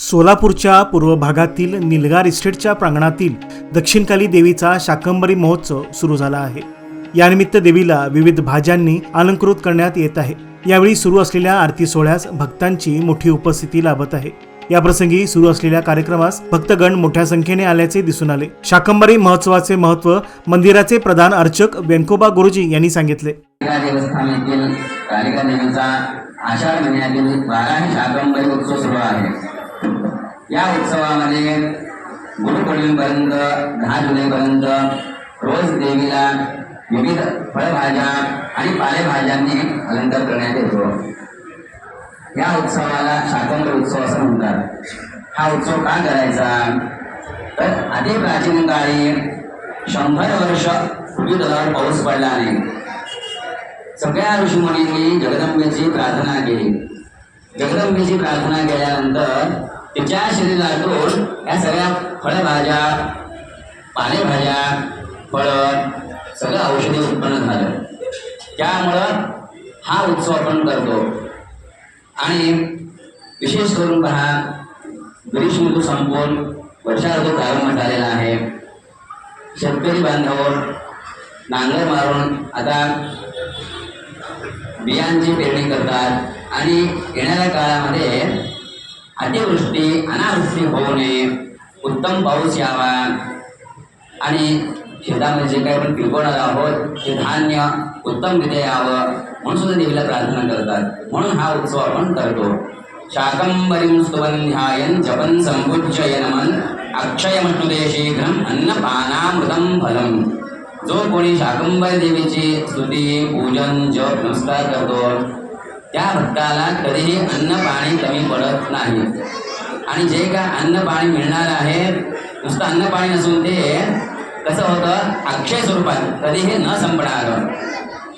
सोलापूरच्या पूर्व भागातील निलगार इस्टेटच्या प्रांगणातील दक्षिणकाली देवीचा शाकंबरी महोत्सव सुरू झाला आहे. यानिमित्त देवीला विविध भाज्यांनी अलंकृत करण्यात येत आहे. यावेळी सुरू असलेल्या आरती सोहळ्यास भक्तांची मोठी उपस्थिती लाभत आहे. याप्रसंगी सुरू असलेल्या कार्यक्रमास भक्तगण मोठ्या संख्येने आल्याचे दिसून आले. शाकंबरी महोत्सवाचे महत्त्व मंदिराचे प्रधान अर्चक व्यंकोबा गुरुजी यांनी सांगितले. देवस्थान आषाढ महिन्यातील बाराही शाकंबरी उत्सव सुरू आहे. या उत्सवामध्ये गुरुपौर्णिमेपर्यंत दहा जुलैपर्यंत रोज देवीला विविध फळभाज्या आणि पालेभाज्यांनी अलंकार करण्यात येतो. या उत्सवाला शाकंबरी उत्सव असं म्हणतात. हा उत्सव का करायचा? तर आधी प्राचीन काळी शंभर वर्ष पृथ्वीतलावर पाऊस पडला नाही सगळ्या ऋषीमुनींनी जगदंबेची प्रार्थना केली. जगदंबेची प्रार्थना केल्यानंतर तिच्या शरीरातून या सगळ्या फळभाज्या पालेभाज्या फळं सगळं औषधी उत्पन्न झालं. त्यामुळं हा उत्सव आपण करतो. आणि विशेष करून पहा ग्रीष्म ऋतू संपून वर्षा ऋतू प्रारंभ झालेला आहे. शेतकरी बांधव नांगर मारून आता बियांची पेरणी करतात. आणि येणाऱ्या काळामध्ये अतिवृष्टी अनावृष्टी होऊ नये उत्तम पाऊस यावा. आणि शेतामध्ये जे काही आपण पिकवणार आहोत ते धान्य उत्तमरित्या यावं. म्हणून सुद्धा देवीला प्रार्थना करतात. म्हणून हा उत्सव आपण करतो. शाकंबरीं स्तुवन् जपन जपन् संबुज्य नमन अक्षयमश्नुते शीघ्रम अन्नपानामृतम फलम. जो कोणी शाकंबर देवीची स्तुती पूजन जप नमस्कार करतो त्या भक्ताला कधीही अन्न पाणी कमी पडत नाही. आणि जे काय अन्न पाणी मिळणार आहे नुसतं अन्न पाणी नसून ते कसं होतं? अक्षय स्वरूपात कधीही न संपणार.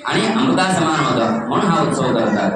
आणि अमृता समान होतं. म्हणून हा उत्सव करतात.